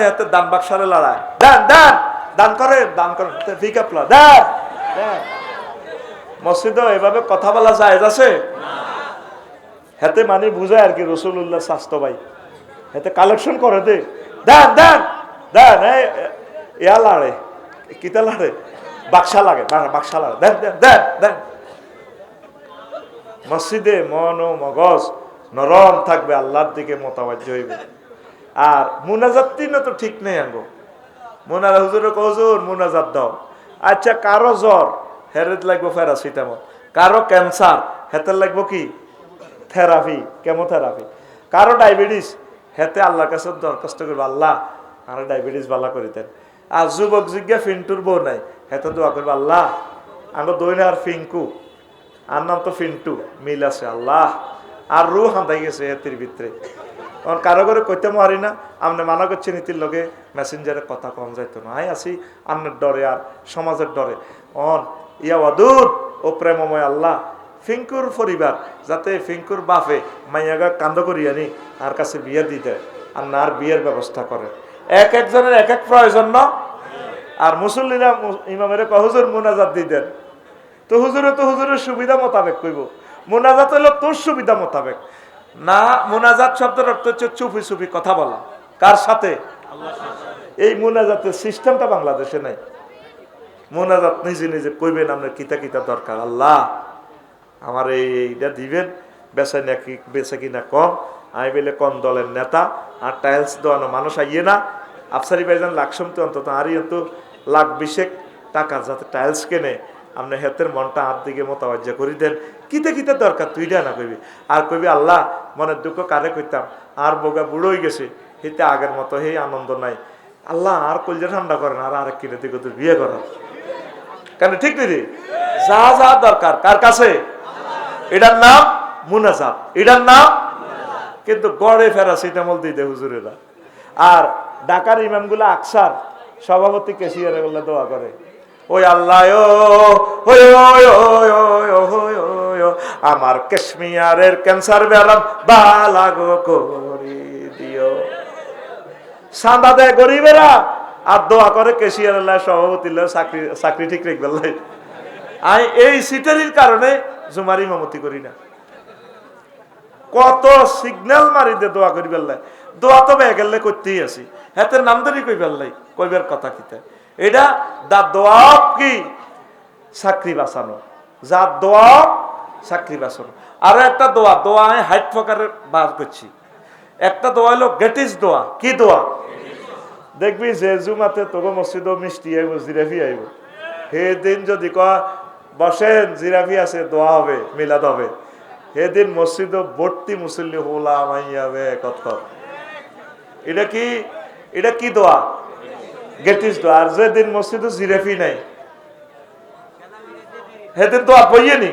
হাতে দান বাক্সারে লড়ায় দান দান দান। এভাবে কথা বলা আছে হাতে মানে বুঝায় আর কি স্বাস্থ্য ভাই। হাতে কালেকশন করে দে। ইয়া লাড়ে। কিতা লাড়ে? বাক্সা লাগে বাক্সা লাগে দেন দেন দেন দেন। মসজিদে মন ও মগজ নরম থাকবে, আল্লাহর দিকে মোতাবাজ্য হইবে। আর মুনাজাত তিনও তো ঠিক নেই আঙ্গো। মুনাজা হুজুরে কজুর মুনাজাত দাও। আচ্ছা কারও জ্বর হেরেত লাগবো প্যারাসিটামল। কারও ক্যান্সার হেতে লাগবো কি? Therapy, chemotherapy. কারও ডায়াবেটিস, হেতে আল্লাহর কাছে দরখাস্ত করবে, আল্লাহ, আর ডায়াবেটিস ভালো করে দেন। আর যুবক জিজ্ঞা ফিন্টুর বউ নাই? হেতে দোয়া করবে, আল্লাহ আমার দইনা আর ফিঙ্কু। আর নাম তো ফিন্টু, মিল আছে, আল্লাহ। আর রু হাঁদাই গেছে হেতির ভিতরে। কারণ কারও করে কইতে মারি না আপনি মানা করছে নীতির লগে মেসেঞ্জারে কথা কম যাইতো না। আই আসি আন্নের ডরে আর সমাজের ডরে। অন ইয়া ওয়াদুদ, ও প্রেমময় আল্লাহ, ফিঙ্কুর পরিবার, যাতে ফিঙ্কুর বাপে মাইয়াগা কান্দ করিয়া নি আর কাছে বিয়ে দিতে আর না আর বিয়ের ব্যবস্থা করে। এক একজনের এক এক প্রয়োজন না? আর মুসল্লিরা ইমামের কহজুর মুনাজাত দিতেন তো হুজুরে তো হুজুরের সুবিধা মোতাবেক কইব। মোনাজাত হলো তোর সুবিধা মোতাবেক। না, মোনাজাত শব্দের অর্থ হচ্ছে চুপি চুপি কথা বলা। কার সাথে? এই মোনাজাতের সিস্টেমটা বাংলাদেশে নাই। মোনাজাত নিজে নিজে কইবেন আপনার কিতা কিতা দরকার। আল্লাহ, আমার এইটা দিবেন, বেচা নাকি, বেচা কিনা কম। আমি বলে কম দলের নেতা? আর টাইলস দেওয়ানো মানুষ আইয়ে না। আফসারি ভাইজান লাখ সমতে অন্তত আরই অন্ত লাখ বিশেক টাকা যাতে টাইলস কেনে। আপনি হেতের মনটা হাত দিকে মোতাবাজ্য করি দেন। কিতে কিতে দরকার, তুই না কইবি। আর কইবি, আল্লাহ, মনের দুঃখ কারে কইতাম? আর বোগা বুড়ো গেছে, হিতে আগের মতো হে আনন্দ নাই। আল্লাহ, আর কলজা ঠান্ডা করেন, আর আরেক কিনে দিকে তুই বিয়ে করা কেন, ঠিক নেই যা যা দরকার, কার কাছে? এটার নাম মুনাজাত। এটার নাম কিন্তু গড়ে ফেরা সিটামল দিয়ে দেয় হুজুরেরা। আর ঢাকার ইমামগুলো আকসার সভাপতি কেশিয়ারে বললে দোয়া করে। ওই আল্লাহ ওই, আমার কাশ্মীরের ক্যান্সার ব্যারাম বালাগো করি দিও। সান্দা দেয় গরিবেরা আর দোয়া করে কেশিয়ার সভাপতি চাকরি চাকরি ঠিক রাখবে। আমি এই সিটারির কারণে জুমার ইমামতি করি না। কত সিগন্যাল মারি দে দোয়া করি বেল্লাই দোয়া তো করতেই আছি। হাতে নাম ধরি কই বেল্লাই কইবার কথা কিতা? এটা দা দোয়া কি? চাকরি বাঁচানো। যা দোয়া চাকরি বাঁচানো। আরও একটা দোয়া দোয়া আমি হাইট ফকারের বার করছি। একটা দোয়া হলো গেটিস দোয়া। কি দোয়া? দেখবি যে জুমাতে তোকে মসজিদ মিষ্টি আইব জিরাফি আইব। সেদিন যদি কয়, বসেন, জিরাফি আছে, দোয়া হবে, মিলাদ হবে। সেদিন মসজিদ ভর্তি মুসল্লি হোলা মাইয়াবে কত। এটা কি? এটা কি দোয়া? গেটিস দোয়া আর যেদিন মসজিদ জিরাফি নাই। সেদিন দোয়া বইয়ে নি।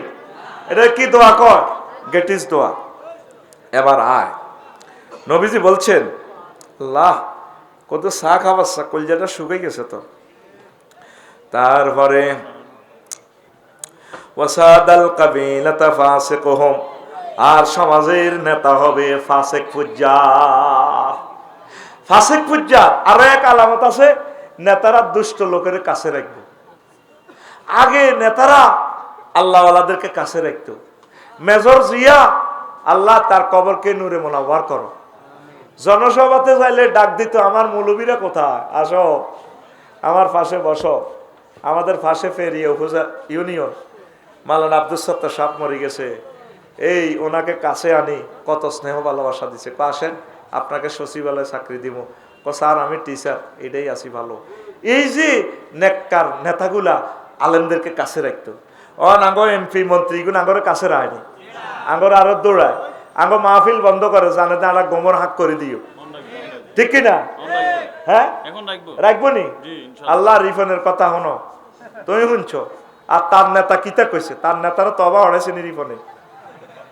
এটা কি দোয়া কয় গেটিস দোয়া। এবার আয়। নবীজি বলছেন আল্লাহ কত চা খাবার চা কলজাটা শুকাই গেছে তো। তারপরে, ওয়াসাদাল কাবিলাতা ফাসিকহুম আর সমাজের নেতা হবে ফাসেক ফুজ্জার। ফাসেক ফুজ্জার, আরও এক আলামত আছে। নেতারা দুষ্ট লোকের কাছে রাখবে। আগে নেতারা আল্লাহওয়ালাদেরকে কাছে রাখত। মেজর জিয়া, আল্লাহ তার কবরকে নূরে মোনাবার করো। জনসভাতে যাইলে ডাক দিত, আমার মৌলবীরা কোথায়? আসো। আমার পাশে বসো। আমাদের পাশে ফেরিয়ে উপজা, ইউনিয়ন। মালান আব্দুল সত্তার সাপ মরে গেছে। এই, ওনাকে কাছে আনি। কত স্নেহ ভালোবাসা দিছে। আসেন, আপনাকে সচিবালয়ে চাকরি দিব। ক স্যার আমি টিচার এটাই আছি ভালো। এই যে নেককার নেতাগুলা আলেমদেরকে কাছে রাখতো। ও নাঙ্গ এমপি মন্ত্রীগুলো আঙ্গরের কাছে রায়নি আঙ্গর আরও দৌড়ায়। আঙ্গ মাহফিল বন্ধ করে জানে আমরা গোমর হাক করে দিও। ঠিক কিনা? হ্যাঁ? রাখব। নি? আল্লাহ রিফনের কথা হনো তুমি শুনছো? আর তার নেতা কিতা কইছে? তার নেতারা তবা হড়াইছে নি রিফনে।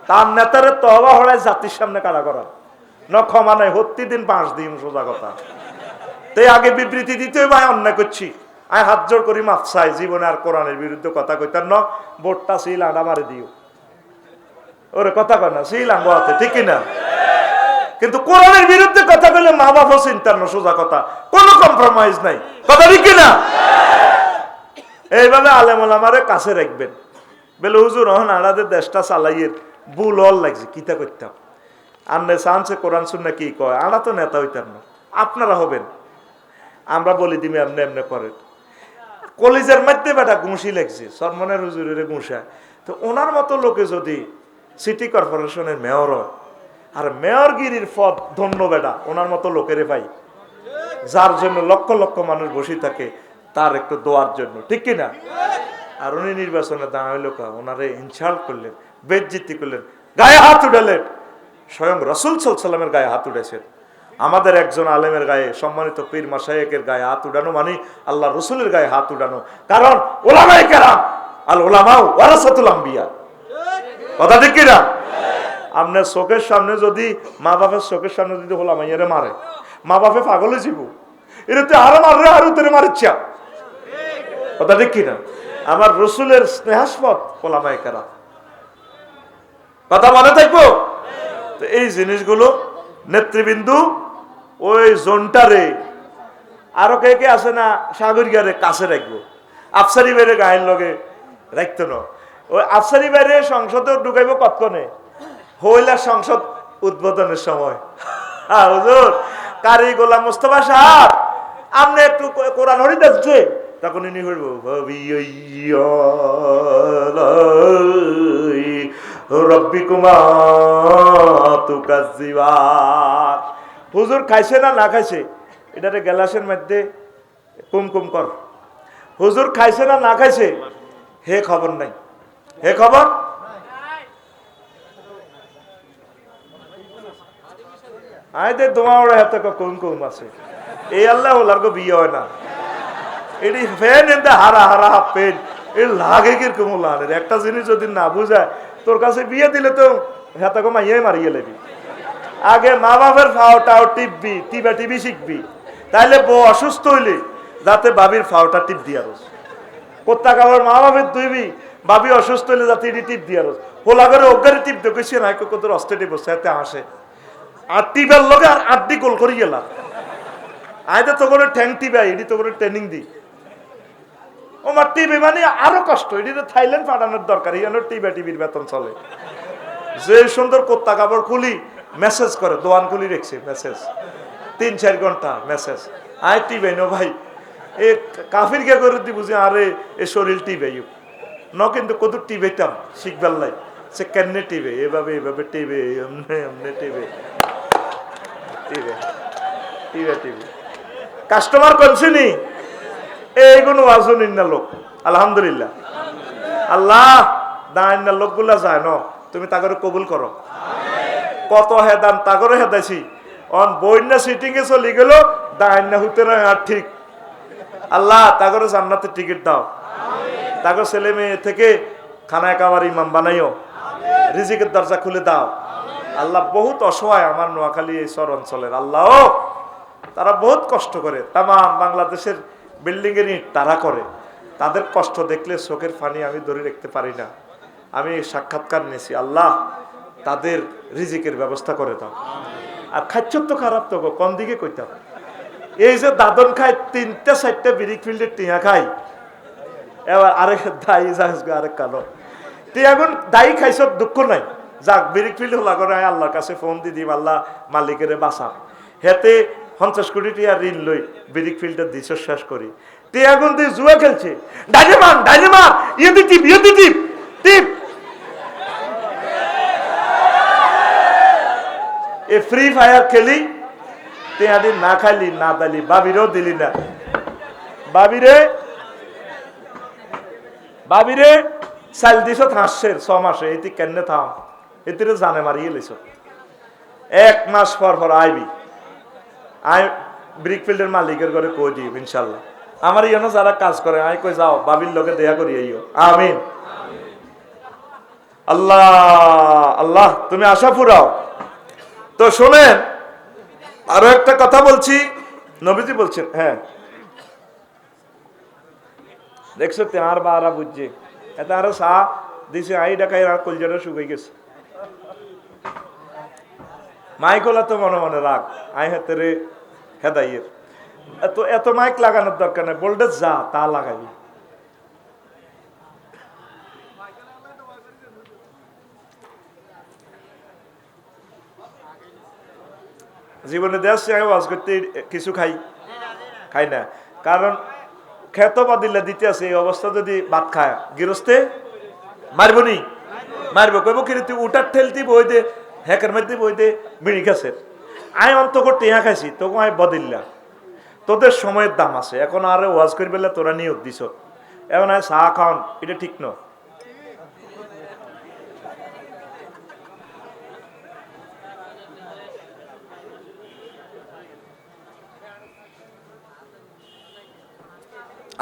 তার নেতারে তবা হড়াই জাতির সামনে কারা করা। ন ক্ষমা নাই হত্তি দিন পাঁচ দিন সোজা কথা। তাই আগে বিবৃতি দিতে ভাই অন্যায় করছি। আমি হাত জোর করি মাফ চাই, জীবনে আর কোরআনের বিরুদ্ধে কথা কইতার ন বোটটা সিল আডা মারে দিও। ওরে কথা কয় না, সিল আঙ্গ হাতে, ঠিক না কিন্তু কোরআনের বিরুদ্ধে কথা বলে মা বাবা চিন্তার না, সোজা কথা। কোনো কম্প্রোমাইজ নাই। কথা ঠিক না এইভাবে আলেম আমারে কাছে রাখবেন। বলে, হুজুর হন আমাদের দেশটা চালাইয়ের ভুল হল লাগছে, কিতা করতাম কোরআন কি কয়? আনা তো নেতা হইতাম না। আপনারা হবেন। আমরা বলি, দিমি এমনি এমনি করেন কলেজের মধ্যে বেটা গুঁসি লাগছে। সরমনের হুজুরের ঘুষা তো ওনার মতো লোকে যদি সিটি কর্পোরেশনের মেয়র হয়, আর মেয়রগিরির পদ ধন্য বেটা, ওনার মতো লোকেরে পাই, যার জন্য লক্ষ লক্ষ মানুষ বসে থাকে, তার একটু দোয়ার জন্য। ঠিক কি না আর উনি নির্বাচনে দাঁড়াইল ওনারে ইনসাল্ট করলেন বেদ বেজ্জিতি করলেন, গায়ে হাত উঠালেন। স্বয়ং রসুল সাল্লামের গায়ে হাত উঠেছেন। আমাদের একজন আলেমের গায়ে, সম্মানিত পীর মাসায়েকের গায়ে হাত উঠানো মানে আল্লাহ রসুলের গায়ে হাত উঠানো। কারণ ওলামাই কেরাম, আল ওলামাও কথা ঠিক কি না আপনার চোখের সামনে যদি মা বাপের চোখের সামনে যদি হোলামাইয়ারে মারে মা বাপে পাগলে যাব এটা তো আরও মারলে আরও তোরে মারিচ্ছা। কথা ঠিক কিনা? আমার রসুলের স্নেহাস্পদ ওলামাই কারা কথা মনে থাকব? তো এই জিনিসগুলো নেতৃবৃন্দু ওই জোনটারে, আরও কে কে আছে না, সাগরিকারে কাছে রাখব। আফসারি বাইরে গায়ের লগে রাখতো না। ওই আফসারি বাইরে সংসদে ঢুকাইবো কতক্ষণে? হইলা সংসদ উদ্বোধনের সময়। কারি গোলাম মোস্তফা সাহেব আপনি একটু কোরআন হরি দেখছে তখন ইনি হইব রব্বি কুমার তুকাজিবার হুজুর খাইছে না না খাইছে? এটাতে গ্যালাসের মধ্যে কুমকুম কর। হুজুর খাইছে না না খাইছে? হে খবর নাই। হে খবর? আইতে তোমার এত কুম কুম আছে। এই আল্লাহ ওলার গো বিয়ে হয় না। এটি ফ্যান এনতে হারা হারা পেন এ লাগে কীরকম লানের একটা জিনিস যদি না বুঝায় তোর কাছে বিয়ে দিলে তো হেতাকে মাইয়াই মারিয়ে লেবি। আগে মা বাপের ফাওটাও টিপবি, টিপা টিপি শিখবি। তাইলে বউ অসুস্থ হইলে যাতে বাবির ফাওটা টিপ দিয়া রোজ কোথা আবার মা বাপের দুইবি, বাবি অসুস্থ হইলে যাতে এটি টিপ দিয়া রোজ হোলা করে অজ্ঞারে টিপ দেখেছি না কত অস্তে টিপ বসে এতে আসে আর টিপের লগে আর আড্ডি গোল করি গেলাম। আইতে তো করে ঠ্যাং টিপে এটি তো করে ট্রেনিং দি। ও মা টিভি মানে আরও কষ্ট, এটি তো থাইল্যান্ড পাঠানোর দরকার ইয়ানোর টিভি, টিভির বেতন চলে। যে সুন্দর কোত্তা কাপড় খুলি মেসেজ করে, দোয়ান খুলি রেখছে মেসেজ তিন, চার ঘণ্টা মেসেজ আয় টিভি নো ভাই, এ কাফির কে করে দি বুঝি আরে, এ শরীর টিভে ন কিন্তু কত টিভেতাম শিখবার লাই। সে কেমনে টিভে? এভাবে এভাবে টিভে, এমনে এমনে টিভে। টিভে টিভে টিভে। কাস্টমার করছিনি এইগুলো আসুন না লোক। আলহামদুলিল্লাহ। আল্লাহ দাঁড়ান লোকগুলা যায় ন? তুমি তাগরে কবুল করো। কত হেদান তাগরে হেদাইছি। অন বইনা সিটিং এ চলি গেল দাঁড়ান হুতে না আর ঠিক। আল্লাহ তাগরে জান্নাতের টিকিট দাও। তাগর ছেলে মেয়ে থেকে খানায় কাবার ইমাম বানাইও। রিজিকের দরজা খুলে দাও। আল্লাহ বহুত অসহায় আমার নোয়াখালী এই সর অঞ্চলের। আল্লাহ তারা বহুত কষ্ট করে। তাম বাংলাদেশের বিল্ডিং এর ইট তারা করে। তাদের কষ্ট দেখলে চোখের ফানি আমি ধরে রাখতে পারি না। আমি সাক্ষাৎকার নিয়েছি। আল্লাহ তাদের রিজিকের ব্যবস্থা করে দাও। আর খাচ্ছ তো খারাপ তো কোন দিকে কইতাম? এই যে দাদন খায়, তিনটে, চারটে বিরিক ফিল্ডের টিয়া খাই এবার আরেক দায়ী যাস আরেক কালো। এখন দায়ী খাইছ, দুঃখ নাই। যাক বিরিক ফিল্ড হলা করে আল্লাহর কাছে ফোন দি দিম, আল্লাহ মালিকের বাসা হেতে পঞ্চাশ কোটি টিয়া ঋণ লই বিরিক ফিল্ডে দিছ শেষ করি। তুই এখন জুয়া খেলছে। ডাইনেমান ডাইনেমান ইয়ে টিপ ইয়ে টিপ টিপ এ ফ্রি ফায়ার খেলি। তুই আদি না খাইলি, না দালি। বাবিরও দিলি না। বাবিরে বাবিরে চাল দিছ হাসছে ছ মাসে। এটি কেন থাম। এটিরে জানে মারিয়ে লিছ। এক মাস পর পর আইবি। আই ব্রিকফিল্ডের মালিকের ঘরে কই দিই ইনশাল্লাহ। আমার ইয়নো যারা কাজ করে, আই কই যাও, বাবির লোকে দেয়া করি আইও। আমিন। আল্লাহ আল্লাহ, তুমি আশা ফুরাও। তো শোনেন, আরও একটা কথা বলছি। নবীজি বলছেন হ্যাঁ। দেখছ, তেহার বারা বুঝছে। এত আরও সা দিছে, আই ডাকাই আর কলজাটা শুকাই গেছে। মাইক হলা তো মনে মনে রাগ। আই হাতে রে হেদাইয়ের এত এত মাইক লাগানোর দরকার নেই ভোল্টেজ যা, তা লাগাবি। জীবনে দেশ ওয়াজ করতে কিছু খাই খাই না। কারণ খেত বা দিলে দিতে আছে, এই অবস্থা যদি ভাত খায়, গৃহস্থে মারবো নি? মারবো। কইব কি রে, তুই উঠার ঠেলতি বই দে হ্যাকের মধ্যে বই দে মিড়ি গাছের। আই অন্ত করতে ইয়া খাইছি, তোকে আমি বদিল্লা। তোদের সময়ের দাম আছে, এখন আর ওয়াজ করি বেলা তোরা নিয়োগ দিছ। এখন আয় চা খাওয়ান এটা ঠিক ন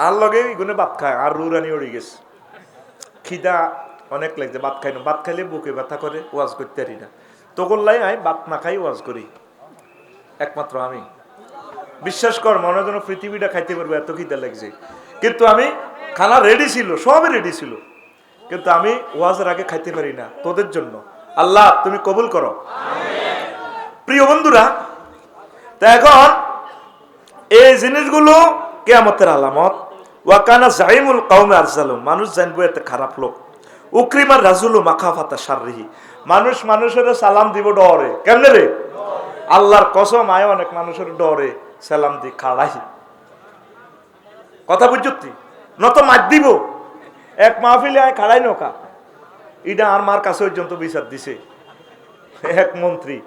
আর লগে গুনে ভাত খায়, আর রুরানি উড়ে গেছে। খিদা অনেক লাগছে, ভাত খাই না, ভাত খাইলে বুকে ব্যথা করে, ওয়াজ করতে পারি না। তখন লাই আমি ভাত না খাই, ওয়াজ করি। একমাত্র আমি। বিশ্বাস কর, মনে যেন পৃথিবীটা খাইতে পারব, এত খিদা লাগছে। কিন্তু আমি খানা রেডি ছিল, সবই রেডি ছিল। কিন্তু আমি ওয়াজের আগে খাইতে পারি না, তোদের জন্য। আল্লাহ, তুমি কবুল করো। প্রিয় বন্ধুরা, তা এখন এই জিনিসগুলো কে কেয়ামতের আলামত। ওয়াকানা জাইমুল কৌমে আরজালুম মানুষ জানব এতে খারাপ লোক। উক্রিমার রাজুলু মাখাফাতা সাররিহি মানুষ মানুষের সালাম দিব ডরে। কেমনে রে? আল্লাহর কসম, আয় অনেক মানুষের ডরে সালাম দি খাড়াই। কথা বুঝছি নত মার দিব। এক মাহফিলে আয় খাড়াই নৌকা। ইটা আর মার কাছে পর্যন্ত বিচার দিছে। এক মন্ত্রী।